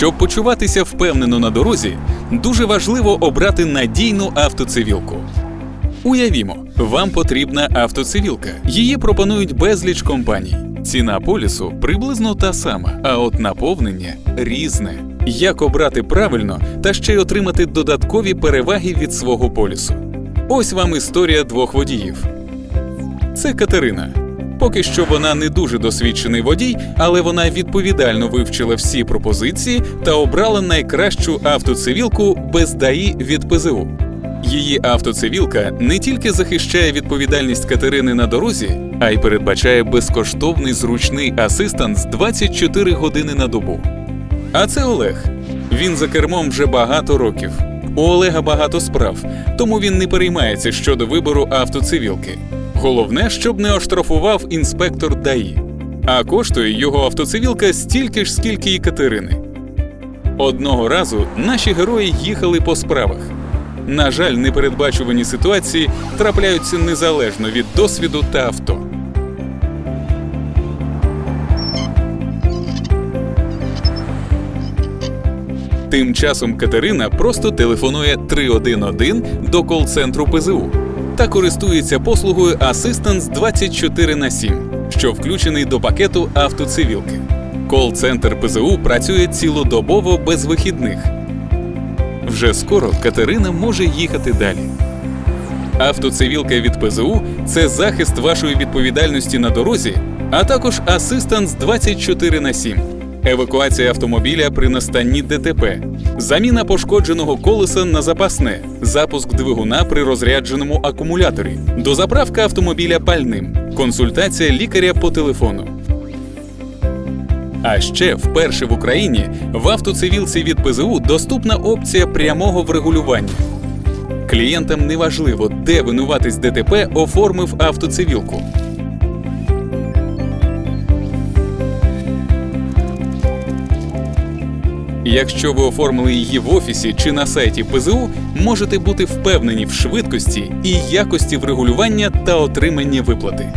Щоб почуватися впевнено на дорозі, дуже важливо обрати надійну автоцивілку. Уявімо, вам потрібна автоцивілка. Її пропонують безліч компаній. Ціна полісу приблизно та сама, а от наповнення різне. Як обрати правильно та ще й отримати додаткові переваги від свого полісу? Ось вам історія двох водіїв. Це Катерина. Поки що вона не дуже досвідчений водій, але вона відповідально вивчила всі пропозиції та обрала найкращу автоцивілку без ДАІ від ПЗУ. Її автоцивілка не тільки захищає відповідальність Катерини на дорозі, а й передбачає безкоштовний зручний асистент з 24 години на добу. А це Олег. Він за кермом вже багато років. У Олега багато справ, тому він не переймається щодо вибору автоцивілки. Головне, щоб не оштрафував інспектор ДАІ. А коштує його автоцивілка стільки ж, скільки і Катерини. Одного разу наші герої їхали по справах. На жаль, непередбачувані ситуації трапляються незалежно від досвіду та авто. Тим часом Катерина просто телефонує 311 до кол-центру ПЗУ та користується послугою Assistance 24 на 7, що включений до пакету автоцивілки. Кол-центр ПЗУ працює цілодобово без вихідних. Вже скоро Катерина може їхати далі. Автоцивілка від ПЗУ це захист вашої відповідальності на дорозі, а також асистанс 24 на 7, евакуація автомобіля при настанні ДТП, заміна пошкодженого колеса на запасне, запуск двигуна при розрядженому акумуляторі, дозаправка автомобіля пальним, консультація лікаря по телефону. А ще вперше в Україні в автоцивілці від ПЗУ доступна опція прямого врегулювання. Клієнтам неважливо, де винуватись ДТП оформив автоцивілку. Якщо ви оформили її в офісі чи на сайті ПЗУ, можете бути впевнені в швидкості і якості врегулювання та отримання виплати.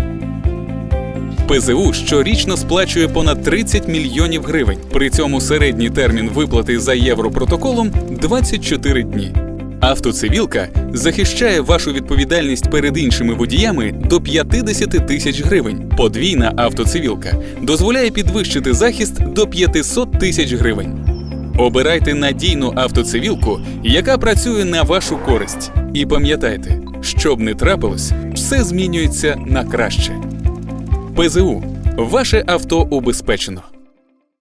ПЗУ щорічно сплачує понад 30 мільйонів гривень. При цьому середній термін виплати за європротоколом 24 дні. Автоцивілка захищає вашу відповідальність перед іншими водіями до 50 тисяч гривень. Подвійна автоцивілка дозволяє підвищити захист до 500 тисяч гривень. Обирайте надійну автоцивілку, яка працює на вашу користь. І пам'ятайте, що б не трапилось, все змінюється на краще. ПЗУ ваше авто убезпечено.